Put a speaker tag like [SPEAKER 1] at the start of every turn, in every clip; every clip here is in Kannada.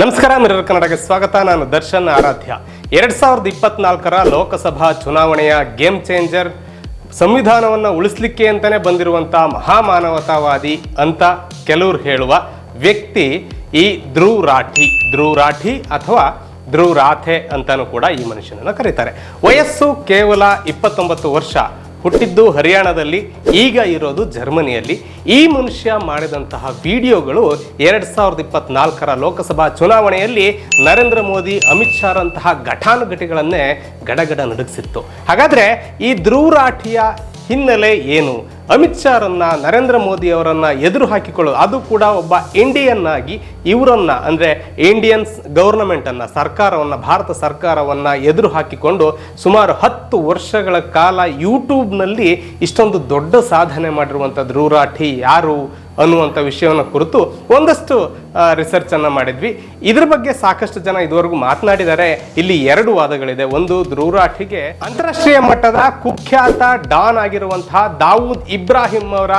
[SPEAKER 1] ನಮಸ್ಕಾರ, ಮಿರರ್ ಕನ್ನಡಕ್ಕೆ ಸ್ವಾಗತ. ನಾನು ದರ್ಶನ್ ಆರಾಧ್ಯ. ಎರಡ್ ಸಾವಿರದ ಇಪ್ಪತ್ನಾಲ್ಕರ ಲೋಕಸಭಾ ಚುನಾವಣೆಯ ಗೇಮ್ ಚೇಂಜರ್, ಸಂವಿಧಾನವನ್ನು ಉಳಿಸ್ಲಿಕ್ಕೆ ಅಂತಾನೆ ಬಂದಿರುವಂಥ ಮಹಾಮಾನವತಾವಾದಿ ಅಂತ ಕೆಲವರು ಹೇಳುವ ವ್ಯಕ್ತಿ ಈ ಧ್ರುವ್ ರಾಠಿ ಧ್ರುವ್ ರಾಠಿ ಅಥವಾ ಧ್ರುವ್ ರಾಥೆ ಅಂತಾನೂ ಕೂಡ ಈ ಮನುಷ್ಯನನ್ನು ಕರೀತಾರೆ. ವಯಸ್ಸು ಕೇವಲ ಇಪ್ಪತ್ತೊಂಬತ್ತು ವರ್ಷ. ಹುಟ್ಟಿದ್ದು ಹರಿಯಾಣದಲ್ಲಿ, ಈಗ ಇರೋದು ಜರ್ಮನಿಯಲ್ಲಿ. ಈ ಮನುಷ್ಯ ಮಾಡಿದಂತಹ ವಿಡಿಯೋಗಳು ಎರಡ್ ಸಾವಿರದ ಇಪ್ಪತ್ನಾಲ್ಕರ ಲೋಕಸಭಾ ಚುನಾವಣೆಯಲ್ಲಿ ನರೇಂದ್ರ ಮೋದಿ, ಅಮಿತ್ ಶಾರಂತಹ ಘಟಾನುಘಟಿಗಳನ್ನೇ ಗಡಗಡ ನಡುಗಿಸಿತ್ತು. ಹಾಗಾದ್ರೆ ಈ ಧ್ರುವ್ ರಾಠಿಯ ಹಿನ್ನೆಲೆ ಏನು? ಅಮಿತ್ ಶಾರನ್ನ ನರೇಂದ್ರ ಮೋದಿ ಅವರನ್ನು ಎದುರು ಹಾಕಿಕೊಳ್ಳೋದು, ಅದು ಕೂಡ ಒಬ್ಬ ಇಂಡಿಯನ್ ಆಗಿ ಇವರನ್ನ, ಅಂದ್ರೆ ಇಂಡಿಯನ್ಸ್ ಗೌರ್ನಮೆಂಟನ್ನು, ಸರ್ಕಾರವನ್ನ, ಭಾರತ ಸರ್ಕಾರವನ್ನ ಎದುರು ಹಾಕಿಕೊಂಡು ಸುಮಾರು ಹತ್ತು ವರ್ಷಗಳ ಕಾಲ ಯೂಟ್ಯೂಬ್ನಲ್ಲಿ ಇಷ್ಟೊಂದು ದೊಡ್ಡ ಸಾಧನೆ ಮಾಡಿರುವಂಥ ರೂರಾಠಿ ಯಾರು ಅನ್ನುವಂಥ ವಿಷಯವನ್ನು ಕುರಿತು ಒಂದಷ್ಟು ರಿಸರ್ಚ್ ಅನ್ನ ಮಾಡಿದ್ವಿ. ಇದ್ರ ಬಗ್ಗೆ ಸಾಕಷ್ಟು ಜನ ಇದುವರೆಗೂ ಮಾತನಾಡಿದ್ದಾರೆ ಇಲ್ಲಿ ಎರಡು ವಾದಗಳಿದೆ. ಒಂದು ಧ್ರುವರಾಠಿಗೆ ಅಂತಾರಾಷ್ಟ್ರೀಯ ಮಟ್ಟದ ಕುಖ್ಯಾತ ಡಾನ್ ಆಗಿರುವಂತಹ ದಾವೂದ್ ಇಬ್ರಾಹಿಂ ಅವರ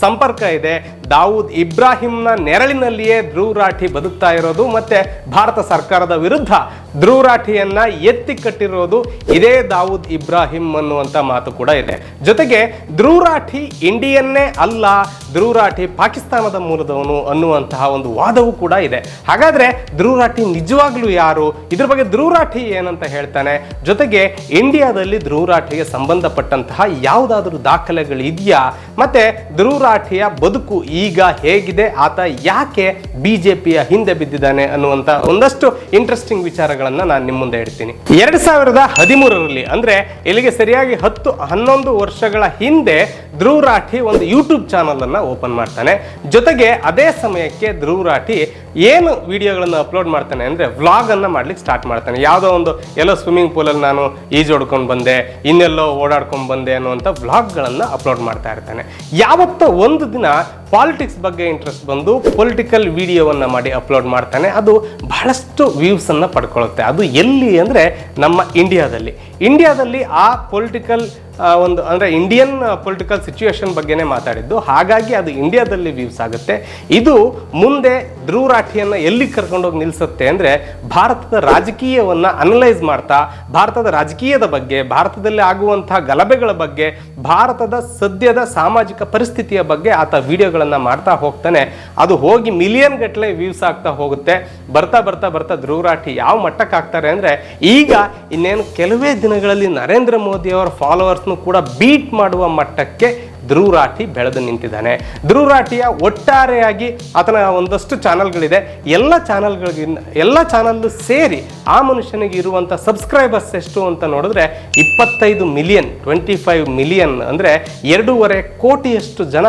[SPEAKER 1] ಸಂಪರ್ಕ ಇದೆ. ದಾವೂದ್ ಇಬ್ರಾಹಿಂನ ನೆರಳಿನಲ್ಲಿಯೇ ಧ್ರುವರಾಠಿ ಬದುಕ್ತಾ ಇರೋದು ಮತ್ತೆ ಭಾರತ ಸರ್ಕಾರದ ವಿರುದ್ಧ ಧ್ರುವರಾಠಿಯನ್ನ ಎತ್ತಿ ಕಟ್ಟಿರೋದು ಇದೇ ದಾವೂದ್ ಇಬ್ರಾಹಿಂ ಅನ್ನುವಂಥ ಮಾತು ಕೂಡ ಇದೆ. ಜೊತೆಗೆ ಧ್ರುವರಾಠಿ ಇಂಡಿಯನ್ನೇ ಅಲ್ಲ ಧ್ರುವರಾಠಿ ಪಾಕಿಸ್ತಾನದ ಮೂಲದವನು ಅನ್ನುವಂತಹ ಒಂದು ವಾದವೂ ಕೂಡ ಇದೆ. ಹಾಗಾದ್ರೆ ಧ್ರುವರಾಠಿ ನಿಜವಾಗ್ಲೂ ಯಾರು? ಇದ್ರ ಬಗ್ಗೆ ಧ್ರುವರಾಠಿ ಏನಂತ ಹೇಳ್ತಾನೆ? ಜೊತೆಗೆ ಇಂಡಿಯಾದಲ್ಲಿ ಧ್ರುವರಾಠಿಗೆ ಸಂಬಂಧಪಟ್ಟಂತಹ ಯಾವುದಾದ್ರೂ ದಾಖಲೆಗಳು ಇದೆಯಾ ಮತ್ತೆ ಧ್ರುವರಾಠಿಯ ಬದುಕು ಈಗ ಹೇಗಿದೆ? ಆತ ಯಾಕೆ ಬಿಜೆಪಿಯ ಹಿಂದೆ ಬಿದ್ದಿದ್ದಾನೆ ಅನ್ನುವಂತ ಒಂದಷ್ಟು ಇಂಟ್ರೆಸ್ಟಿಂಗ್ ವಿಚಾರಗಳನ್ನ ನಾನು ನಿಮ್ಮ ಮುಂದೆ ಇಡ್ತೀನಿ ಎರಡ್ ಸಾವಿರದ ಹದಿಮೂರರಲ್ಲಿ, ಅಂದ್ರೆ ಇಲ್ಲಿಗೆ ಸರಿಯಾಗಿ ಹತ್ತು ಹನ್ನೊಂದು ವರ್ಷಗಳ ಹಿಂದೆ ಧ್ರುವ್ ರಾಠಿ ಒಂದು ಯೂಟ್ಯೂಬ್ ಚಾನಲ್ ಅನ್ನ ಓಪನ್ ಮಾಡ್ತಾನೆ. ಜೊತೆಗೆ ಅದೇ ಸಮಯಕ್ಕೆ ಧ್ರುವ್ ರಾಠಿ ಏನು ವಿಡಿಯೋಗಳನ್ನು ಅಪ್ಲೋಡ್ ಮಾಡ್ತಾನೆ ಅಂದ್ರೆ ವ್ಲಾಗ್ ಅನ್ನ ಮಾಡ್ಲಿಕ್ಕೆ ಸ್ಟಾರ್ಟ್ ಮಾಡ್ತಾನೆ. ಯಾವುದೋ ಒಂದು ಎಲ್ಲೋ ಸ್ವಿಮ್ಮಿಂಗ್ ಪೂಲಲ್ಲಿ ನಾನು ಈಜೋಡ್ಕೊಂಡು ಬಂದೆ, ಇನ್ನೆಲ್ಲೋ ಓಡಾಡ್ಕೊಂಡು ಬಂದೆ ಅನ್ನುವಂಥ ವ್ಲಾಗ್ಗಳನ್ನು ಅಪ್ಲೋಡ್ ಮಾಡ್ತಾ ಇರ್ತಾನೆ. ಯಾವತ್ತೋ ಒಂದು ದಿನ ಪಾಲಿಟಿಕ್ಸ್ ಬಗ್ಗೆ ಇಂಟ್ರೆಸ್ಟ್ ಬಂದು ಪೊಲಿಟಿಕಲ್ ವಿಡಿಯೋವನ್ನು ಮಾಡಿ ಅಪ್ಲೋಡ್ ಮಾಡ್ತಾನೆ. ಅದು ಬಹಳಷ್ಟು ವ್ಯೂವ್ಸನ್ನು ಪಡ್ಕೊಳ್ಳುತ್ತೆ ಅದು ಎಲ್ಲಿ ಅಂದರೆ ನಮ್ಮ ಇಂಡಿಯಾದಲ್ಲಿ ಇಂಡಿಯಾದಲ್ಲಿ ಆ ಪೊಲಿಟಿಕಲ್ ಒಂದು ಅಂದರೆ ಇಂಡಿಯನ್ ಪೊಲಿಟಿಕಲ್ ಸಿಚುವೇಶನ್ ಬಗ್ಗೆನೇ ಮಾತಾಡಿದ್ದು. ಹಾಗಾಗಿ ಅದು ಇಂಡಿಯಾದಲ್ಲಿ ವ್ಯೂಸ್ ಆಗುತ್ತೆ. ಇದು ಮುಂದೆ ಧ್ರುವ ರಾಠಿಯನ್ನು ಎಲ್ಲಿ ಕರ್ಕೊಂಡೋಗಿ ನಿಲ್ಲಿಸುತ್ತೆ ಅಂದರೆ ಭಾರತದ ರಾಜಕೀಯವನ್ನು ಅನಲೈಸ್ ಮಾಡ್ತಾ, ಭಾರತದ ರಾಜಕೀಯದ ಬಗ್ಗೆ, ಭಾರತದಲ್ಲಿ ಆಗುವಂತಹ ಗಲಭೆಗಳ ಬಗ್ಗೆ, ಭಾರತದ ಸದ್ಯದ ಸಾಮಾಜಿಕ ಪರಿಸ್ಥಿತಿಯ ಬಗ್ಗೆ ಆತ ವಿಡಿಯೋಗಳನ್ನು ಮಾಡ್ತಾ ಹೋಗ್ತಾನೆ. ಅದು ಹೋಗಿ ಮಿಲಿಯನ್ ಗಟ್ಟಲೆ ವ್ಯೂಸ್ ಆಗ್ತಾ ಹೋಗುತ್ತೆ. ಬರ್ತಾ ಬರ್ತಾ ಬರ್ತಾ ಧ್ರುವರಾಠಿ ಯಾವ ಮಟ್ಟಕ್ಕೆ ಆಗ್ತಾರೆ ಅಂದರೆ ಈಗ ಇನ್ನೇನು ಕೆಲವೇ ದಿನಗಳಲ್ಲಿ ನರೇಂದ್ರ ಮೋದಿ ಅವರ ಫಾಲೋವರ್ಸ್ನು ಕೂಡ ಬೀಟ್ ಮಾಡುವ ಮಟ್ಟಕ್ಕೆ ಧ್ರುವ್ ರಾಠಿ ಬೆಳೆದು ನಿಂತಿದ್ದಾನೆ. ಧ್ರುವರಾಠಿಯ ಒಟ್ಟಾರೆಯಾಗಿ ಆತನ ಒಂದಷ್ಟು ಚಾನಲ್ಗಳಿದೆ. ಎಲ್ಲ ಚಾನಲ್ಗಳಿಗಿನ್ನ ಎಲ್ಲ ಚಾನಲ್ ಸೇರಿ ಆ ಮನುಷ್ಯನಿಗೆ ಇರುವಂಥ ಸಬ್ಸ್ಕ್ರೈಬರ್ಸ್ ಎಷ್ಟು ಅಂತ ನೋಡಿದ್ರೆ ಇಪ್ಪತ್ತೈದು ಮಿಲಿಯನ್, ಟ್ವೆಂಟಿ ಫೈವ್ ಮಿಲಿಯನ್ ಅಂದರೆ ಎರಡೂವರೆ ಕೋಟಿಯಷ್ಟು ಜನ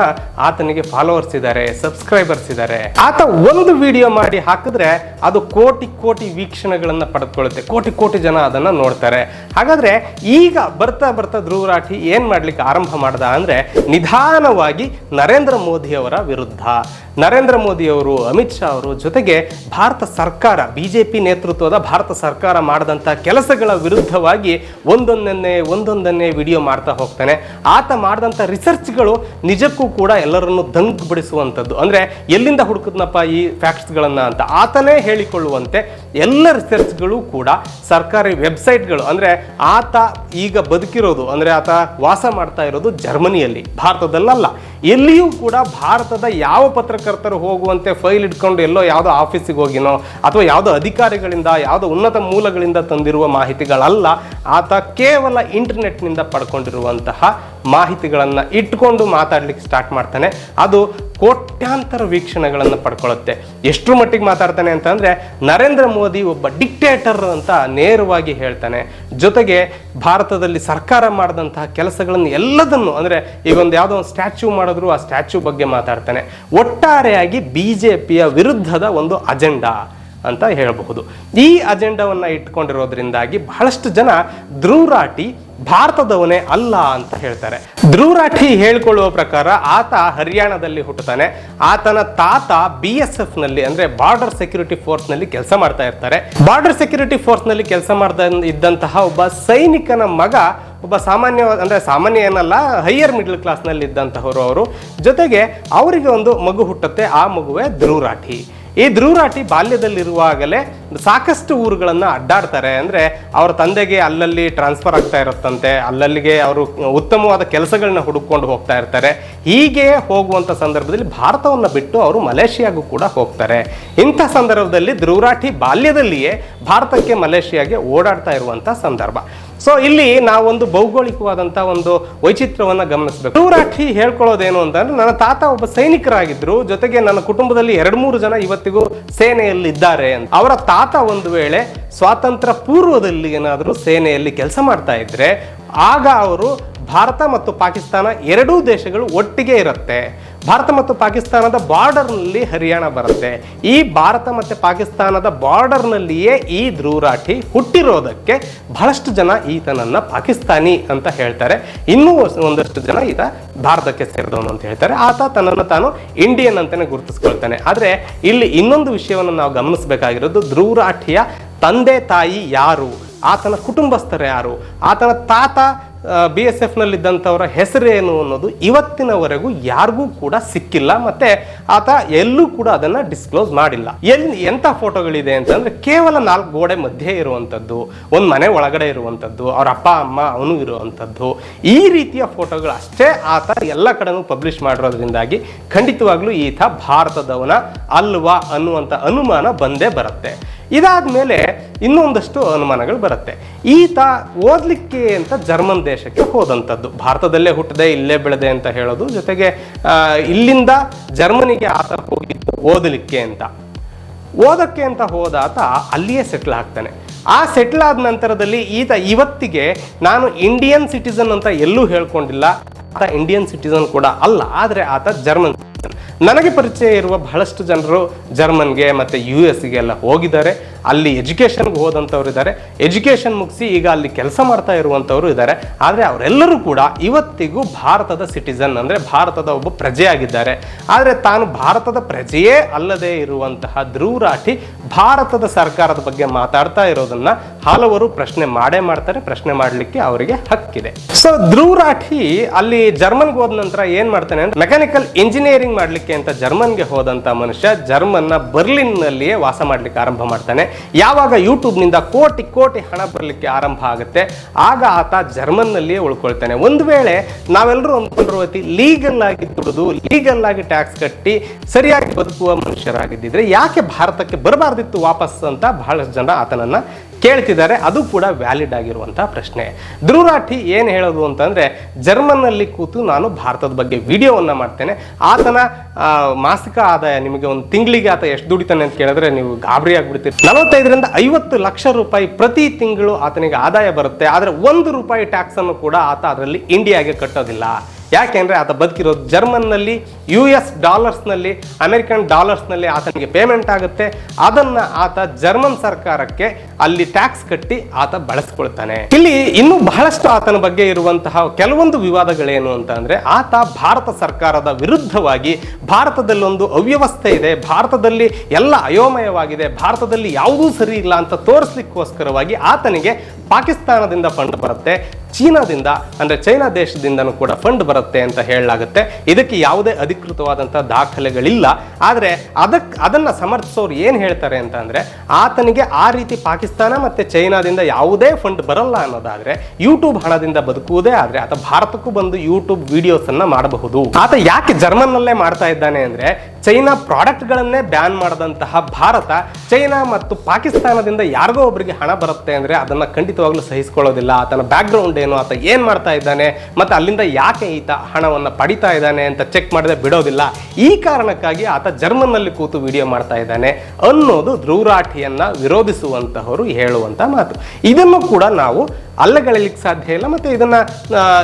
[SPEAKER 1] ಆತನಿಗೆ ಫಾಲೋವರ್ಸ್ ಇದ್ದಾರೆ, ಸಬ್ಸ್ಕ್ರೈಬರ್ಸ್ ಇದ್ದಾರೆ. ಆತ ಒಂದು ವಿಡಿಯೋ ಮಾಡಿ ಹಾಕಿದ್ರೆ ಅದು ಕೋಟಿ ಕೋಟಿ ವೀಕ್ಷಣೆಗಳನ್ನು ಪಡೆದುಕೊಳ್ಳುತ್ತೆ. ಕೋಟಿ ಕೋಟಿ ಜನ ಅದನ್ನು ನೋಡ್ತಾರೆ. ಹಾಗಾದರೆ ಈಗ ಬರ್ತಾ ಬರ್ತಾ ಧ್ರುವರಾಠಿ ಏನ್ ಮಾಡ್ಲಿಕ್ಕೆ ಆರಂಭ ಮಾಡ್ದ ಅಂದ್ರೆ ನಿಧಾನವಾಗಿ ನರೇಂದ್ರ ಮೋದಿಯವರ ವಿರುದ್ಧ. ನರೇಂದ್ರ ಮೋದಿಯವರು, ಅಮಿತ್ ಶಾ ಅವರು ಜೊತೆಗೆ ಭಾರತ ಸರ್ಕಾರ ಬಿ ಜೆ ಪಿ ನೇತೃತ್ವದ ಭಾರತ ಸರ್ಕಾರ ಮಾಡಿದಂಥ ಕೆಲಸಗಳ ವಿರುದ್ಧವಾಗಿ ಒಂದೊಂದನ್ನೇ ಒಂದೊಂದನ್ನೇ ವಿಡಿಯೋ ಮಾಡ್ತಾ ಹೋಗ್ತಾನೆ. ಆತ ಮಾಡಿದಂಥ ರಿಸರ್ಚ್ಗಳು ನಿಜಕ್ಕೂ ಕೂಡ ಎಲ್ಲರನ್ನು ದಂಗ್ ಬಿಡಿಸುವಂಥದ್ದು ಅಂದರೆ ಎಲ್ಲಿಂದ ಹುಡುಕದ್ನಪ್ಪ ಈ ಫ್ಯಾಕ್ಟ್ಸ್ಗಳನ್ನು ಅಂತ. ಆತನೇ ಹೇಳಿಕೊಳ್ಳುವಂತೆ ಎಲ್ಲ ರಿಸರ್ಚ್ಗಳು ಕೂಡ ಸರ್ಕಾರಿ ವೆಬ್ಸೈಟ್ಗಳು ಅಂದರೆ ಆತ ಈಗ ಬದುಕಿರೋದು, ಅಂದರೆ ಆತ ವಾಸ ಮಾಡ್ತಾ ಇರೋದು ಜರ್ಮನಿಯಲ್ಲಿ, ಭಾರತದಲ್ಲಲ್ಲ. ಎಲ್ಲಿಯೂ ಕೂಡ ಭಾರತದ ಯಾವ ಪತ್ರಕರ್ತರು ಹೋಗುವಂತೆ ಫೈಲ್ ಇಟ್ಕೊಂಡು ಎಲ್ಲೋ ಯಾವುದೋ ಆಫೀಸಿಗೆ ಹೋಗಿನೋ, ಅಥವಾ ಯಾವುದೋ ಅಧಿಕಾರಿಗಳಿಂದ, ಯಾವುದೋ ಉನ್ನತ ಮೂಲಗಳಿಂದ ತಂದಿರುವ ಮಾಹಿತಿಗಳಲ್ಲ, ಆತ ಕೇವಲ ಇಂಟರ್ನೆಟ್ನಿಂದ ಪಡ್ಕೊಂಡಿರುವಂತಹ ಮಾಹಿತಿಗಳನ್ನು ಇಟ್ಕೊಂಡು ಮಾತಾಡ್ಲಿಕ್ಕೆ ಸ್ಟಾರ್ಟ್ ಮಾಡ್ತಾನೆ. ಅದು ಕೋಟ್ಯಾಂತರ ವೀಕ್ಷಣೆಗಳನ್ನು ಪಡ್ಕೊಳ್ಳುತ್ತೆ ಎಷ್ಟು ಮಟ್ಟಿಗೆ ಮಾತಾಡ್ತಾನೆ ಅಂತಂದರೆ, ನರೇಂದ್ರ ಮೋದಿ ಒಬ್ಬ ಡಿಕ್ಟೇಟರ್ ಅಂತ ನೇರವಾಗಿ ಹೇಳ್ತಾನೆ. ಜೊತೆಗೆ ಭಾರತದಲ್ಲಿ ಸರ್ಕಾರ ಮಾಡಿದಂತಹ ಕೆಲಸಗಳನ್ನು ಎಲ್ಲದನ್ನು, ಅಂದರೆ ಈಗ ಒಂದು ಯಾವುದೋ ಒಂದು ಸ್ಟ್ಯಾಚ್ಯೂ ಮಾಡಿದ್ರು ಆ ಸ್ಟ್ಯಾಚ್ಯೂ ಬಗ್ಗೆ ಮಾತಾಡ್ತಾನೆ. ಒಟ್ಟಾರೆಯಾಗಿ ಬಿ ಜೆ ಪಿಯ ವಿರುದ್ಧದ ಒಂದು ಅಜೆಂಡಾ ಅಂತ ಹೇಳಬಹುದು. ಈ ಅಜೆಂಡಾವನ್ನು ಇಟ್ಕೊಂಡಿರೋದ್ರಿಂದಾಗಿ ಬಹಳಷ್ಟು ಜನ ಧ್ರುವ್ ಭಾರತದವನೇ ಅಲ್ಲ ಅಂತ ಹೇಳ್ತಾರೆ. ಧ್ರುವರಾಠಿ ಹೇಳ್ಕೊಳ್ಳುವ ಪ್ರಕಾರ ಆತ ಹರಿಯಾಣದಲ್ಲಿ ಹುಟ್ಟುತ್ತಾನೆ. ಆತನ ತಾತ ಬಿ ಎಸ್ ಎಫ್ನಲ್ಲಿ, ಅಂದ್ರೆ ಬಾರ್ಡರ್ ಸೆಕ್ಯೂರಿಟಿ ಫೋರ್ಸ್ನಲ್ಲಿ ಕೆಲಸ ಮಾಡ್ತಾ ಇರ್ತಾರೆ. ಬಾರ್ಡರ್ ಸೆಕ್ಯೂರಿಟಿ ಫೋರ್ಸ್ನಲ್ಲಿ ಕೆಲಸ ಮಾಡ್ತಾ ಇದ್ದಂತಹ ಒಬ್ಬ ಸೈನಿಕನ ಮಗ, ಒಬ್ಬ ಸಾಮಾನ್ಯ, ಅಂದ್ರೆ ಸಾಮಾನ್ಯ ಏನಲ್ಲ ಹೈಯರ್ ಮಿಡ್ಲ್ ಕ್ಲಾಸ್ನಲ್ಲಿ ಇದ್ದಂತಹವರು ಅವರು. ಜೊತೆಗೆ ಅವರಿಗೆ ಒಂದು ಮಗು ಹುಟ್ಟುತ್ತೆ, ಆ ಮಗುವೇ ಧ್ರುವ್ ರಾಠಿ ಈ ಧ್ರುವರಾಟಿ ಬಾಲ್ಯದಲ್ಲಿರುವಾಗಲೇ ಸಾಕಷ್ಟು ಊರುಗಳನ್ನು ಅಡ್ಡಾಡ್ತಾರೆ. ಅಂದರೆ ಅವರ ತಂದೆಗೆ ಅಲ್ಲಲ್ಲಿ ಟ್ರಾನ್ಸ್ಫರ್ ಆಗ್ತಾ ಇರುತ್ತಂತೆ, ಅಲ್ಲಲ್ಲಿಗೆ ಅವರು ಉತ್ತಮವಾದ ಕೆಲಸಗಳನ್ನ ಹುಡುಕೊಂಡು ಹೋಗ್ತಾ ಇರ್ತಾರೆ. ಹೀಗೆ ಹೋಗುವಂಥ ಸಂದರ್ಭದಲ್ಲಿ ಭಾರತವನ್ನು ಬಿಟ್ಟು ಅವರು ಮಲೇಷಿಯಾಗೂ ಕೂಡ ಹೋಗ್ತಾರೆ. ಇಂಥ ಸಂದರ್ಭದಲ್ಲಿ ಧ್ರುವರಾಠಿ ಬಾಲ್ಯದಲ್ಲಿಯೇ ಭಾರತಕ್ಕೆ ಮಲೇಷಿಯಾಗೆ ಓಡಾಡ್ತಾ ಇರುವಂಥ ಸಂದರ್ಭ. ಸೊ ಇಲ್ಲಿ ನಾವೊಂದು ಭೌಗೋಳಿಕವಾದಂಥ ಒಂದು ವೈಚಿತ್ರವನ್ನು ಗಮನಿಸಬೇಕು. ಧ್ರುವರಾಠಿ ಹೇಳ್ಕೊಳ್ಳೋದೇನು ಅಂತಂದ್ರೆ ನನ್ನ ತಾತ ಒಬ್ಬ ಸೈನಿಕರಾಗಿದ್ರು. ಜೊತೆಗೆ ನನ್ನ ಕುಟುಂಬದಲ್ಲಿ ಎರಡು ಮೂರು ಜನ ಇವತ್ತಿಗೂ ಸೇನೆಯಲ್ಲಿ ಇದ್ದಾರೆ ಅಂತ. ಅವರ ತಾತ ಒಂದು ವೇಳೆ ಸ್ವಾತಂತ್ರ್ಯ ಪೂರ್ವದಲ್ಲಿ ಏನಾದರೂ ಸೇನೆಯಲ್ಲಿ ಕೆಲಸ ಮಾಡ್ತಾ ಇದ್ರೆ, ಆಗ ಅವರು ಭಾರತ ಮತ್ತು ಪಾಕಿಸ್ತಾನ ಎರಡೂ ದೇಶಗಳು ಒಟ್ಟಿಗೆ ಇರುತ್ತೆ. ಭಾರತ ಮತ್ತು ಪಾಕಿಸ್ತಾನದ ಬಾರ್ಡರ್ನಲ್ಲಿ ಹರಿಯಾಣ ಬರುತ್ತೆ. ಈ ಭಾರತ ಮತ್ತು ಪಾಕಿಸ್ತಾನದ ಬಾರ್ಡರ್ನಲ್ಲಿಯೇ ಈ ಧ್ರೂರಾಠಿ ಹುಟ್ಟಿರೋದಕ್ಕೆ ಬಹಳಷ್ಟು ಜನ ಈತನನ್ನು ಪಾಕಿಸ್ತಾನಿ ಅಂತ ಹೇಳ್ತಾರೆ. ಇನ್ನೂ ಒಂದಷ್ಟು ಜನ ಈತ ಭಾರತಕ್ಕೆ ಸೇರಿದವನು ಅಂತ ಹೇಳ್ತಾರೆ. ಆತ ತನ್ನನ್ನು ತಾನು ಇಂಡಿಯನ್ ಅಂತಲೇ ಗುರುತಿಸ್ಕೊಳ್ತಾನೆ. ಆದರೆ ಇಲ್ಲಿ ಇನ್ನೊಂದು ವಿಷಯವನ್ನು ನಾವು ಗಮನಿಸಬೇಕಾಗಿರೋದು ಧ್ರೂರಾಠಿಯ ತಂದೆ ತಾಯಿ ಯಾರು? ಆತನ ಕುಟುಂಬಸ್ಥರು ಯಾರು? ಆತನ ತಾತ ಬಿ ಎಸ್ ಎಫ್ನಲ್ಲಿದ್ದಂಥವರ ಹೆಸರೇನು ಅನ್ನೋದು ಇವತ್ತಿನವರೆಗೂ ಯಾರಿಗೂ ಕೂಡ ಸಿಕ್ಕಿಲ್ಲ. ಮತ್ತೆ ಆತ ಎಲ್ಲೂ ಕೂಡ ಅದನ್ನ ಡಿಸ್ಕ್ಲೋಸ್ ಮಾಡಿಲ್ಲ. ಎಲ್ಲಿ, ಎಂಥ ಫೋಟೋಗಳಿದೆ ಅಂತಂದ್ರೆ ಕೇವಲ ನಾಲ್ಕು ಗೋಡೆ ಮಧ್ಯೆ ಇರುವಂಥದ್ದು, ಒಂದು ಮನೆ ಒಳಗಡೆ ಇರುವಂಥದ್ದು, ಅವ್ರ ಅಪ್ಪ, ಅಮ್ಮ, ಅವನು ಇರುವಂಥದ್ದು. ಈ ರೀತಿಯ ಫೋಟೋಗಳು ಅಷ್ಟೇ ಆತ ಎಲ್ಲ ಕಡೆನೂ ಪಬ್ಲಿಷ್ ಮಾಡಿರೋದ್ರಿಂದಾಗಿ ಖಂಡಿತವಾಗ್ಲೂ ಈತ ಭಾರತದವನ ಅಲ್ವಾ ಅನ್ನುವಂಥ ಅನುಮಾನ ಬಂದೇ ಬರುತ್ತೆ. ಇದಾದ್ಮೇಲೆ ಇನ್ನೊಂದಷ್ಟು ಅನುಮಾನಗಳು ಬರುತ್ತೆ. ಈತ ಓದ್ಲಿಕ್ಕೆ ಅಂತ ಜರ್ಮನ್ ದೇಶಕ್ಕೆ ಹೋದಂಥದ್ದು. ಭಾರತದಲ್ಲೇ ಹುಟ್ಟದೆ, ಇಲ್ಲೇ ಬೆಳೆದೆ ಅಂತ ಹೇಳೋದು. ಜೊತೆಗೆ ಇಲ್ಲಿಂದ ಜರ್ಮನಿಗೆ ಆತ ಹೋಗಿದ್ದು ಓದಲಿಕ್ಕೆ ಅಂತ. ಓದಕ್ಕೆ ಅಂತ ಹೋದ ಆತ ಅಲ್ಲಿಯೇ ಸೆಟ್ಲ್ ಆಗ್ತಾನೆ. ಆ ಸೆಟ್ಲ್ ಆದ ನಂತರದಲ್ಲಿ ಈತ ಇವತ್ತಿಗೆ ನಾನು ಇಂಡಿಯನ್ ಸಿಟಿಸನ್ ಅಂತ ಎಲ್ಲೂ ಹೇಳ್ಕೊಂಡಿಲ್ಲ. ಆತ ಇಂಡಿಯನ್ ಸಿಟಿಸನ್ ಕೂಡ ಅಲ್ಲ, ಆದರೆ ಆತ ಜರ್ಮನ್. ನನಗೆ ಪರಿಚಯ ಇರುವ ಬಹಳಷ್ಟು ಜನರು ಜರ್ಮನ್ಗೆ ಮತ್ತು ಯು ಎಸ್ಗೆ ಎಲ್ಲ ಹೋಗಿದ್ದಾರೆ. ಅಲ್ಲಿ ಎಜುಕೇಷನ್ಗೆ ಹೋದಂಥವ್ರು ಇದ್ದಾರೆ. ಎಜುಕೇಷನ್ ಮುಗಿಸಿ ಈಗ ಅಲ್ಲಿ ಕೆಲಸ ಮಾಡ್ತಾ ಇರುವಂಥವ್ರು ಇದ್ದಾರೆ. ಆದರೆ ಅವರೆಲ್ಲರೂ ಕೂಡ ಇವತ್ತಿಗೂ ಭಾರತದ ಸಿಟಿಸನ್ ಅಂದರೆ ಭಾರತದ ಒಬ್ಬ ಪ್ರಜೆಯಾಗಿದ್ದಾರೆ. ಆದರೆ ತಾನು ಭಾರತದ ಪ್ರಜೆಯೇ ಅಲ್ಲದೆ ಇರುವಂತಹ ಧ್ರುವರಾಠಿ ಭಾರತದ ಸರ್ಕಾರದ ಬಗ್ಗೆ ಮಾತಾಡ್ತಾ ಇರೋದನ್ನು ಹಲವರು ಪ್ರಶ್ನೆ ಮಾಡೇ ಮಾಡ್ತಾರೆ, ಪ್ರಶ್ನೆ ಮಾಡಲಿಕ್ಕೆ ಅವರಿಗೆ ಹಕ್ಕಿದೆ. ಸೊ ಧ್ರುವರಾಠಿ ಅಲ್ಲಿ ಜರ್ಮನ್ಗೆ ಹೋದ ನಂತರ ಏನು ಮಾಡ್ತಾನೆ ಅಂದರೆ ಮೆಕ್ಯಾನಿಕಲ್ ಇಂಜಿನಿಯರಿಂಗ್ ಮಾಡಲಿಕ್ಕೆ ಅಂತ ಜರ್ಮನ್ಗೆ ಹೋದಂಥ ಮನುಷ್ಯ ಜರ್ಮನ್ನ ಬರ್ಲಿನ್ನಲ್ಲಿಯೇ ವಾಸ ಮಾಡ್ಲಿಕ್ಕೆ ಆರಂಭ ಮಾಡ್ತಾನೆ. ಯಾವಾಗ ಯೂಟ್ಯೂಬ್ನಿಂದ ಕೋಟಿ ಕೋಟಿ ಹಣ ಬರಲಿಕ್ಕೆ ಆರಂಭ ಆಗುತ್ತೆ, ಆಗ ಆತ ಜರ್ಮನ್ನಲ್ಲಿಯೇ ಉಳ್ಕೊಳ್ತಾನೆ. ಒಂದು ವೇಳೆ ನಾವೆಲ್ಲರೂ ಅಂದ್ಕೊಂಡಿರುವ ಲೀಗಲ್ ಆಗಿ ದುಡಿದು ಲೀಗಲ್ ಆಗಿ ಟ್ಯಾಕ್ಸ್ ಕಟ್ಟಿ ಸರಿಯಾಗಿ ಬದುಕುವ ಮನುಷ್ಯರಾಗಿದ್ದಿದ್ರೆ ಯಾಕೆ ಭಾರತಕ್ಕೆ ಬರಬಾರ್ದಿತ್ತು ವಾಪಸ್ ಅಂತ ಬಹಳಷ್ಟು ಜನ ಆತನನ್ನ ಕೇಳ್ತಿದ್ದಾರೆ, ಅದು ಕೂಡ ವ್ಯಾಲಿಡ್ ಆಗಿರುವಂತಹ ಪ್ರಶ್ನೆ. ಧ್ರುವರಾಠಿ ಏನು ಹೇಳೋದು ಅಂತಂದ್ರೆ, ಜರ್ಮನ್ನಲ್ಲಿ ಕೂತು ನಾನು ಭಾರತದ ಬಗ್ಗೆ ವಿಡಿಯೋವನ್ನ ಮಾಡ್ತೇನೆ. ಆತನ ಮಾಸಿಕ ಆದಾಯ ನಿಮಗೆ ಒಂದು ತಿಂಗಳಿಗೆ ಆತ ಎಷ್ಟು ದುಡಿತಾನೆ ಅಂತ ಕೇಳಿದ್ರೆ ನೀವು ಗಾಬರಿ ಆಗ್ಬಿಡ್ತೀರಿ. ನಲವತ್ತೈದರಿಂದ ಐವತ್ತು ಲಕ್ಷ ರೂಪಾಯಿ ಪ್ರತಿ ತಿಂಗಳು ಆತನಿಗೆ ಆದಾಯ ಬರುತ್ತೆ. ಆದರೆ ಒಂದು ರೂಪಾಯಿ ಟ್ಯಾಕ್ಸ್ ಅನ್ನು ಕೂಡ ಆತ ಅದರಲ್ಲಿ ಇಂಡಿಯಾಗೆ ಕಟ್ಟೋದಿಲ್ಲ. ಯಾಕೆಂದ್ರೆ ಆತ ಬದುಕಿರೋದು ಜರ್ಮನ್ನಲ್ಲಿ ಯು ಎಸ್ ಡಾಲರ್ಸ್ನಲ್ಲಿ ಅಮೆರಿಕನ್ ಡಾಲರ್ಸ್ನಲ್ಲಿ ಆತನಿಗೆ ಪೇಮೆಂಟ್ ಆಗುತ್ತೆ. ಅದನ್ನ ಆತ ಜರ್ಮನ್ ಸರ್ಕಾರಕ್ಕೆ ಅಲ್ಲಿ ಟ್ಯಾಕ್ಸ್ ಕಟ್ಟಿ ಆತ ಬಳಸ್ಕೊಳ್ತಾನೆ. ಇಲ್ಲಿ ಇನ್ನೂ ಬಹಳಷ್ಟು ಆತನ ಬಗ್ಗೆ ಇರುವಂತಹ ಕೆಲವೊಂದು ವಿವಾದಗಳೇನು ಅಂತ ಅಂದರೆ ಆತ ಭಾರತ ಸರ್ಕಾರದ ವಿರುದ್ಧವಾಗಿ ಭಾರತದಲ್ಲಿ ಒಂದು ಅವ್ಯವಸ್ಥೆ ಇದೆ. ಭಾರತದಲ್ಲಿ ಎಲ್ಲ ಅಯೋಮಯವಾಗಿದೆ. ಭಾರತದಲ್ಲಿ ಯಾವುದೂ ಸರಿ ಇಲ್ಲ ಅಂತ ತೋರಿಸ್ಲಿಕ್ಕೋಸ್ಕರವಾಗಿ ಆತನಿಗೆ ಪಾಕಿಸ್ತಾನದಿಂದ ಫಂಡ್ ಬರುತ್ತೆ, ಚೀನಾದಿಂದ, ಅಂದ್ರೆ ಚೈನಾ ದೇಶದಿಂದನೂ ಕೂಡ ಫಂಡ್ ಬರುತ್ತೆ ಅಂತ ಹೇಳಲಾಗುತ್ತೆ. ಇದಕ್ಕೆ ಯಾವುದೇ ಅಧಿಕೃತವಾದಂಥ ದಾಖಲೆಗಳಿಲ್ಲ. ಆದರೆ ಅದಕ್ಕೆ ಅದನ್ನ ಸಮರ್ಥಿಸೋರು ಏನು ಹೇಳ್ತಾರೆ ಅಂತ ಆತನಿಗೆ ಆ ರೀತಿ ಪಾಕಿಸ್ತಾನ ಮತ್ತೆ ಚೈನಾದಿಂದ ಯಾವುದೇ ಫಂಡ್ ಬರಲ್ಲ ಅನ್ನೋದಾದ್ರೆ ಯೂಟ್ಯೂಬ್ ಹಣದಿಂದ ಬದುಕುವುದೇ ಆದರೆ ಆತ ಭಾರತಕ್ಕೂ ಬಂದು ಯೂಟ್ಯೂಬ್ ವಿಡಿಯೋಸ್ ಅನ್ನ ಮಾಡಬಹುದು. ಆತ ಯಾಕೆ ಜರ್ಮನ್ನಲ್ಲೇ ಮಾಡ್ತಾ ಇದ್ದಾನೆ ಅಂದ್ರೆ, ಚೈನಾ ಪ್ರಾಡಕ್ಟ್ಗಳನ್ನೇ ಬ್ಯಾನ್ ಮಾಡದಂತಹ ಭಾರತ, ಚೈನಾ ಮತ್ತು ಪಾಕಿಸ್ತಾನದಿಂದ ಯಾರಿಗೋ ಒಬ್ಬರಿಗೆ ಹಣ ಬರುತ್ತೆ ಅಂದ್ರೆ ಅದನ್ನ ಖಂಡಿತವಾಗ್ಲೂ ಸಹಿಸ್ಕೊಳ್ಳೋದಿಲ್ಲ. ಆತನ ಬ್ಯಾಕ್ಗ್ರೌಂಡ್ ಏನು ಆತ ಏನು ಮಾಡ್ತಾ ಇದ್ದಾನೆ, ಮತ್ತು ಅಲ್ಲಿಂದ ಯಾಕೆ ಈತ ಹಣವನ್ನು ಪಡಿತಾ ಇದ್ದಾನೆ ಅಂತ ಚೆಕ್ ಮಾಡದೆ ಬಿಡೋದಿಲ್ಲ. ಈ ಕಾರಣಕ್ಕಾಗಿ ಆತ ಜರ್ಮನ್ನಲ್ಲಿ ಕೂತು ವಿಡಿಯೋ ಮಾಡ್ತಾ ಇದ್ದಾನೆ ಅನ್ನೋದು ಧ್ರುವರಾಠಿಯನ್ನು ವಿರೋಧಿಸುವಂತಹವರು ಹೇಳುವಂಥ ಮಾತು. ಇದನ್ನು ಕೂಡ ನಾವು ಅಲ್ಲಗಳಿಲಿಕ್ಕೆ ಸಾಧ್ಯ ಇಲ್ಲ, ಮತ್ತು ಇದನ್ನು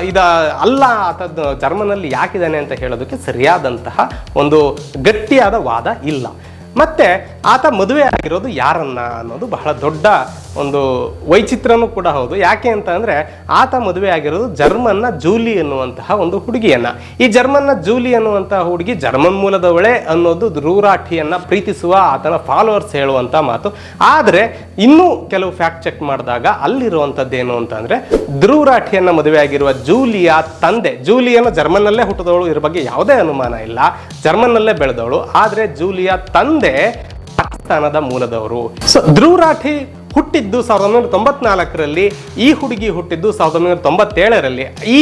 [SPEAKER 1] ಇದ ಅಲ್ಲ ಆತದ್ದು ಜರ್ಮನಲ್ಲಿ ಯಾಕಿದ್ದಾನೆ ಅಂತ ಹೇಳೋದಕ್ಕೆ ಸರಿಯಾದಂತಹ ಒಂದು ಗಟ್ಟಿಯಾದ ವಾದ ಇಲ್ಲ. ಮತ್ತೆ ಆತ ಮದುವೆ ಆಗಿರೋದು ಯಾರನ್ನ ಅನ್ನೋದು ಬಹಳ ದೊಡ್ಡ ಒಂದು ವೈಚಿತ್ರನೂ ಕೂಡ ಹೌದು. ಯಾಕೆ ಅಂತ ಅಂದರೆ ಆತ ಮದುವೆ ಆಗಿರೋದು ಜರ್ಮನ್ನ ಜೂಲಿ ಎನ್ನುವಂತಹ ಒಂದು ಹುಡುಗಿಯನ್ನ. ಈ ಜರ್ಮನ್ನ ಜೂಲಿ ಎನ್ನುವಂತಹ ಹುಡುಗಿ ಜರ್ಮನ್ ಮೂಲದವಳೆ ಅನ್ನೋದು ರೂರಾಠಿಯನ್ನು ಪ್ರೀತಿಸುವ ಆತನ ಫಾಲೋವರ್ಸ್ ಹೇಳುವಂತ ಮಾತು. ಆದರೆ ಇನ್ನೂ ಕೆಲವು ಫ್ಯಾಕ್ಟ್ ಚೆಕ್ ಮಾಡಿದಾಗ ಅಲ್ಲಿರುವಂಥದ್ದೇನು ಅಂತಂದ್ರೆ ಧ್ರುವರಾಠಿಯನ್ನು ಮದುವೆ ಆಗಿರುವ ಜೂಲಿಯ ತಂದೆ. ಜೂಲಿಯನ್ನು ಜರ್ಮನ್ನಲ್ಲೇ ಹುಟ್ಟಿದವಳು, ಇದ್ರ ಬಗ್ಗೆ ಯಾವುದೇ ಅನುಮಾನ ಇಲ್ಲ. ಜರ್ಮನ್ನಲ್ಲೇ ಬೆಳೆದವಳು. ಆದರೆ ಜೂಲಿಯ ತಂದೆ ಪಾಕಿಸ್ತಾನದ ಮೂಲದವರು. ಸೊ ಧ್ರುವ್ ರಾಠಿ ಹುಟ್ಟಿದ್ದು ಸಾವಿರದ ಒಂಬೈನೂರ ತೊಂಬತ್ನಾಲ್ಕರಲ್ಲಿ, ಈ ಹುಡುಗಿ ಹುಟ್ಟಿದ್ದು ಸಾವಿರದ ಒಂಬೈನೂರ ತೊಂಬತ್ತೇಳರಲ್ಲಿ. ಈ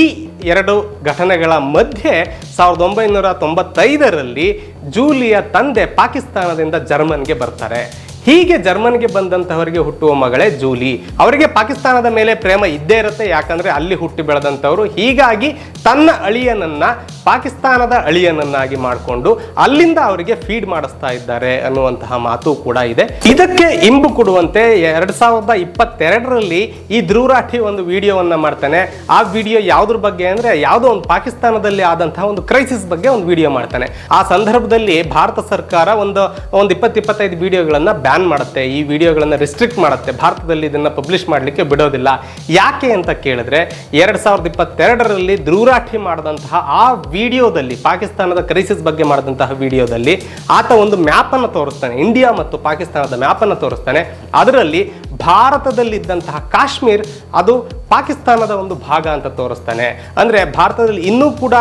[SPEAKER 1] ಎರಡು ಘಟನೆಗಳ ಮಧ್ಯೆ ಸಾವಿರದ ಒಂಬೈನೂರ ತೊಂಬತ್ತೈದರಲ್ಲಿ ಜೂಲಿಯ ತಂದೆ ಪಾಕಿಸ್ತಾನದಿಂದ ಜರ್ಮನ್ಗೆ ಬರ್ತಾರೆ. ಹೀಗೆ ಜರ್ಮನ್ಗೆ ಬಂದಂಥವರಿಗೆ ಹುಟ್ಟುವ ಮಗಳೇ ಜೂಲಿ. ಅವರಿಗೆ ಪಾಕಿಸ್ತಾನದ ಮೇಲೆ ಪ್ರೇಮ ಇದ್ದೇ ಇರುತ್ತೆ, ಯಾಕಂದ್ರೆ ಅಲ್ಲಿ ಹುಟ್ಟಿ ಬೆಳೆದಂಥವರು. ಹೀಗಾಗಿ ತನ್ನ ಅಳಿಯನನ್ನ, ಪಾಕಿಸ್ತಾನದ ಅಳಿಯನನ್ನಾಗಿ ಮಾಡಿಕೊಂಡು ಅಲ್ಲಿಂದ ಅವರಿಗೆ ಫೀಡ್ ಮಾಡಿಸ್ತಾ ಇದ್ದಾರೆ ಅನ್ನುವಂತಹ ಮಾತು ಕೂಡ ಇದೆ. ಇದಕ್ಕೆ ಇಂಬು ಕೊಡುವಂತೆ ಎರಡ್ ಸಾವಿರದ ಇಪ್ಪತ್ತೆರಡರಲ್ಲಿ ಈ ಧ್ರುವರಾಠಿ ಒಂದು ವಿಡಿಯೋವನ್ನ ಮಾಡ್ತಾನೆ. ಆ ವಿಡಿಯೋ ಯಾವ್ದ್ರ ಬಗ್ಗೆ ಅಂದ್ರೆ ಯಾವುದೋ ಒಂದು ಪಾಕಿಸ್ತಾನದಲ್ಲಿ ಆದಂತಹ ಒಂದು ಕ್ರೈಸಿಸ್ ಬಗ್ಗೆ ಒಂದು ವಿಡಿಯೋ ಮಾಡ್ತಾನೆ. ಆ ಸಂದರ್ಭದಲ್ಲಿ ಭಾರತ ಸರ್ಕಾರ ಒಂದು ಒಂದು ಇಪ್ಪತ್ತು ಇಪ್ಪತ್ತೈದು ವಿಡಿಯೋಗಳನ್ನ ಬ್ಯಾನ್ ಮಾಡುತ್ತೆ. ಈ ವಿಡಿಯೋಗಳನ್ನ ರಿಸ್ಟ್ರಿಕ್ಟ್ ಮಾಡುತ್ತೆ. ಭಾರತದಲ್ಲಿ ಇದನ್ನ ಪಬ್ಲಿಷ್ ಮಾಡಲಿಕ್ಕೆ ಬಿಡೋದಿಲ್ಲ. ಯಾಕೆ ಅಂತ ಕೇಳಿದ್ರೆ ಎರಡ್ ಸಾವಿರದ ಇಪ್ಪತ್ತೆರಡರಲ್ಲಿ ಧ್ರುವರಾಠಿ ಮಾಡಿದಂತಹ ಆ ವಿಡಿಯೋದಲ್ಲಿ, ಪಾಕಿಸ್ತಾನದ ಕ್ರೈಸಿಸ್ ಬಗ್ಗೆ ಮಾಡಿದಂತಹ ವಿಡಿಯೋದಲ್ಲಿ ಆತ ಒಂದು ಮ್ಯಾಪ್ ಅನ್ನು ತೋರಿಸ್ತಾನೆ. ಇಂಡಿಯಾ ಮತ್ತು ಪಾಕಿಸ್ತಾನದ ಮ್ಯಾಪ್ ಅನ್ನು ತೋರಿಸ್ತಾನೆ. ಅದರಲ್ಲಿ ಭಾರತದಲ್ಲಿದ್ದಂತಹ ಕಾಶ್ಮೀರ್, ಅದು ಪಾಕಿಸ್ತಾನದ ಒಂದು ಭಾಗ ಅಂತ ತೋರಿಸ್ತಾನೆ. ಅಂದ್ರೆ ಭಾರತದಲ್ಲಿ ಇನ್ನೂ ಕೂಡ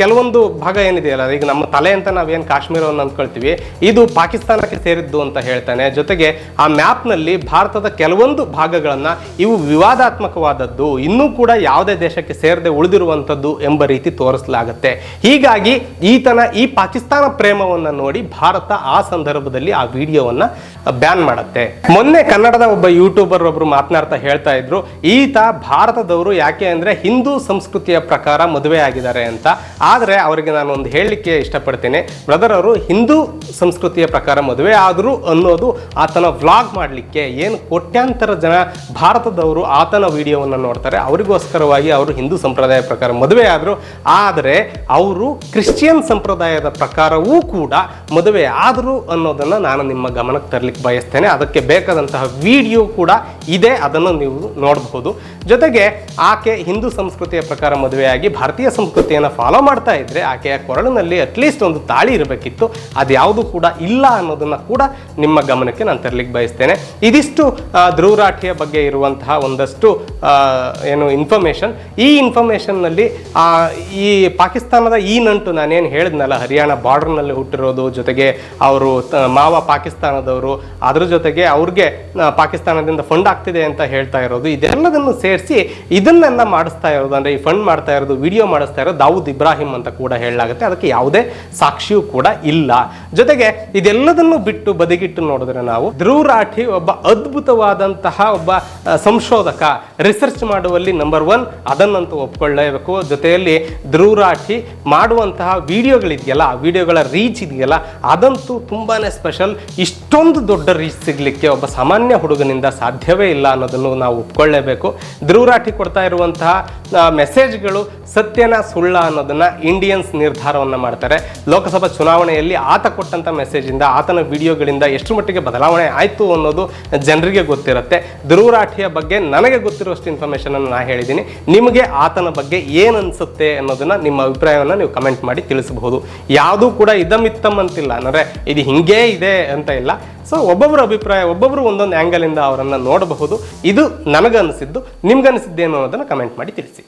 [SPEAKER 1] ಕೆಲವೊಂದು ಭಾಗ ಏನಿದೆಯಲ್ಲ, ಈಗ ನಮ್ಮ ತಲೆ ಅಂತ ನಾವೇನು ಕಾಶ್ಮೀರವನ್ನು ಅಂದ್ಕೊಳ್ತೀವಿ, ಇದು ಪಾಕಿಸ್ತಾನಕ್ಕೆ ಸೇರಿದ್ದು ಅಂತ ಹೇಳ್ತಾನೆ. ಜೊತೆಗೆ ಆ ಮ್ಯಾಪ್ನಲ್ಲಿ ಭಾರತದ ಕೆಲವೊಂದು ಭಾಗಗಳನ್ನ ಇವು ವಿವಾದಾತ್ಮಕವಾದದ್ದು, ಇನ್ನೂ ಕೂಡ ಯಾವುದೇ ದೇಶಕ್ಕೆ ಸೇರದೆ ಉಳಿದಿರುವಂಥದ್ದು ಎಂಬ ರೀತಿ ತೋರಿಸಲಾಗುತ್ತೆ. ಹೀಗಾಗಿ ಈತನ ಈ ಪಾಕಿಸ್ತಾನ ಪ್ರೇಮವನ್ನು ನೋಡಿ ಭಾರತ ಆ ಸಂದರ್ಭದಲ್ಲಿ ಆ ವಿಡಿಯೋವನ್ನು ಬ್ಯಾನ್ ಮಾಡುತ್ತೆ. ಮೊನ್ನೆ ಕನ್ನಡದ ಒಬ್ಬ ಯೂಟ್ಯೂಬರ್ ಒಬ್ರು ಮಾತನಾಡ್ತಾ ಹೇಳ್ತಾ ಇದ್ರು, ಈತ ಭಾರತದವರು ಯಾಕೆ ಅಂದರೆ ಹಿಂದೂ ಸಂಸ್ಕೃತಿಯ ಪ್ರಕಾರ ಮದುವೆ ಆಗಿದ್ದಾರೆ ಅಂತ. ಆದರೆ ಅವರಿಗೆ ನಾನು ಒಂದು ಹೇಳಲಿಕ್ಕೆ ಇಷ್ಟಪಡ್ತೇನೆ. ಬ್ರದರ್ ಅವರು, ಹಿಂದೂ ಸಂಸ್ಕೃತಿಯ ಪ್ರಕಾರ ಮದುವೆ ಆದರೂ ಅನ್ನೋದು ಆತನ ವ್ಲಾಗ್ ಮಾಡಲಿಕ್ಕೆ ಏನು ಕೋಟ್ಯಾಂತರ ಜನ ಭಾರತದವರು ಆತನ ವಿಡಿಯೋವನ್ನು ನೋಡ್ತಾರೆ. ಅವರಿಗೋಸ್ಕರವಾಗಿ ಅವರು ಹಿಂದೂ ಸಂಪ್ರದಾಯ ಪ್ರಕಾರ ಮದುವೆ ಆದರು. ಆದರೆ ಅವರು ಕ್ರಿಶ್ಚಿಯನ್ ಸಂಪ್ರದಾಯದ ಪ್ರಕಾರವೂ ಕೂಡ ಮದುವೆ ಆದರು ಅನ್ನೋದನ್ನು ನಾನು ನಿಮ್ಮ ಗಮನಕ್ಕೆ ತರಲಿಕ್ಕೆ ಬಯಸ್ತೇನೆ. ಅದಕ್ಕೆ ಬೇಕಾದಂತಹ ವಿಡಿಯೋ ಕೂಡ ಇದೆ. ಅದನ್ನು ನೀವು ನೋಡಬಹುದು. ಜೊತೆಗೆ ಆಕೆ ಹಿಂದೂ ಸಂಸ್ಕೃತಿಯ ಪ್ರಕಾರ ಮದುವೆಯಾಗಿ ಭಾರತೀಯ ಸಂಸ್ಕೃತಿಯನ್ನು ಫಾಲೋ ಮಾಡ್ತಾ ಇದ್ರೆ ಆಕೆಯ ಕೊರಳಿನಲ್ಲಿ ಅಟ್ಲೀಸ್ಟ್ ಒಂದು ತಾಳಿ ಇರಬೇಕಿತ್ತು. ಅದ್ಯಾವುದು ಕೂಡ ಇಲ್ಲ ಅನ್ನೋದನ್ನ ಕೂಡ ನಿಮ್ಮ ಗಮನಕ್ಕೆ ನಾನು ತರಲಿಕ್ಕೆ ಬಯಸ್ತೇನೆ. ಇದಿಷ್ಟು ಧ್ರುವರಾಠಿಯ ಬಗ್ಗೆ ಇರುವಂತಹ ಒಂದಷ್ಟು ಏನು ಇನ್ಫಾರ್ಮೇಷನ್ ಈ ಇನ್ಫಾರ್ಮೇಷನ್ನಲ್ಲಿ ಈ ಪಾಕಿಸ್ತಾನದ ಈ ನಂಟು ನಾನೇನು ಹೇಳಿದ್ನಲ್ಲ, ಹರಿಯಾಣ ಬಾರ್ಡರ್ನಲ್ಲಿ ಹುಟ್ಟಿರೋದು, ಜೊತೆಗೆ ಅವರು ಮಾವ ಪಾಕಿಸ್ತಾನದವರು, ಅದ್ರ ಜೊತೆಗೆ ಅವ್ರಿಗೆ ಪಾಕಿಸ್ತಾನದಿಂದ ಫಂಡ್ ಆಗ್ತಿದೆ ಅಂತ ಹೇಳ್ತಾ ಇರೋದು, ಇದೆಲ್ಲದನ್ನು ಸೇರಿಸಿ ಇದನ್ನೆಲ್ಲ ಮಾಡಿಸ್ತಾ ಇರೋದು, ಅಂದರೆ ಈ ಫಂಡ್ ಮಾಡ್ತಾ ಇರೋದು ವಿಡಿಯೋ ಮಾಡಿಸ್ತಾ ಇರೋದು ದಾವೂದ್ ಇಬ್ರಾಹಿಂ ಅಂತ ಕೂಡ ಹೇಳಲಾಗುತ್ತೆ. ಅದಕ್ಕೆ ಯಾವುದೇ ಸಾಕ್ಷಿಯೂ ಕೂಡ ಇಲ್ಲ. ಜೊತೆಗೆ ಇದೆಲ್ಲದನ್ನು ಬಿಟ್ಟು ಬದಿಗಿಟ್ಟು ನೋಡಿದ್ರೆ ನಾವು ಧ್ರುವ ರಾಠಿ ಒಬ್ಬ ಅದ್ಭುತವಾದಂತಹ ಒಬ್ಬ ಸಂಶೋಧಕ ರಿಸರ್ಚ್ ಮಾಡುವಲ್ಲಿ ನಂಬರ್ ಒನ್ ಅದನ್ನಂತೂ ಒಪ್ಕೊಳ್ಳೇಬೇಕು. ಜೊತೆಯಲ್ಲಿ ಧ್ರುವ ರಾಠಿ ಮಾಡುವಂತಹ ವಿಡಿಯೋಗಳಿದೆಯಲ್ಲ ಆ ವಿಡಿಯೋಗಳ ರೀಚ್ ಇದೆಯಲ್ಲ, ಅದಂತೂ ತುಂಬಾನೇ ಸ್ಪೆಷಲ್ ಇಷ್ಟೊಂದು ದೊಡ್ಡ ರೀಚ್ ಸಿಗಲಿಕ್ಕೆ ಒಬ್ಬ ಸಾಮಾನ್ಯ ಹುಡುಗನಿಂದ ಸಾಧ್ಯವೇ ಇಲ್ಲ ಅನ್ನೋದನ್ನು ನಾವು ಒಪ್ಕೊಳ್ಳೇಬೇಕು. ಧ್ರುವ್ ರಾಠಿ ಕೊಡ್ತಾ ಇರುವಂತಹ ಮೆಸೇಜ್ಗಳು ಸತ್ಯನ ಸುಳ್ಳ ಅನ್ನೋದನ್ನ ಇಂಡಿಯನ್ಸ್ ನಿರ್ಧಾರವನ್ನು ಮಾಡ್ತಾರೆ. ಲೋಕಸಭಾ ಚುನಾವಣೆಯಲ್ಲಿ ಆತ ಕೊಟ್ಟಂತ ಮೆಸೇಜ್ ಇಂದ ಆತನ ವಿಡಿಯೋಗಳಿಂದ ಎಷ್ಟು ಮಟ್ಟಿಗೆ ಬದಲಾವಣೆ ಆಯಿತು ಅನ್ನೋದು ಜನರಿಗೆ ಗೊತ್ತಿರುತ್ತೆ. ಧ್ರುವರಾಠಿಯ ಬಗ್ಗೆ ನನಗೆ ಗೊತ್ತಿರುವಷ್ಟು ಇನ್ಫಾರ್ಮೇಶನ್ ಅನ್ನು ನಾ ಹೇಳಿದ್ದೀನಿ. ನಿಮಗೆ ಆತನ ಬಗ್ಗೆ ಏನು ಅನ್ಸುತ್ತೆ ಅನ್ನೋದನ್ನ ನಿಮ್ಮ ಅಭಿಪ್ರಾಯವನ್ನು ನೀವು ಕಮೆಂಟ್ ಮಾಡಿ ತಿಳಿಸಬಹುದು. ಯಾವುದೂ ಕೂಡ ಇದಮಿತ್ತಮ್ ಅಂತಿಲ್ಲ. ಅಂದ್ರೆ ಇದು ಹಿಂಗೇ ಇದೆ ಅಂತ ಇಲ್ಲ. ಸೊ ಒಬ್ಬೊಬ್ಬರ ಅಭಿಪ್ರಾಯ ಒಬ್ಬೊಬ್ಬರು ಒಂದೊಂದು ಆ್ಯಂಗಲಿಂದ ಅವರನ್ನು ನೋಡಬಹುದು. ಇದು ನನಗನ್ನಿಸಿದ್ದು ನಿಮ್ಗನ್ನಿಸಿದ್ದೇನು ಅನ್ನೋದನ್ನು ಕಮೆಂಟ್ ಮಾಡಿ ತಿಳಿಸಿ.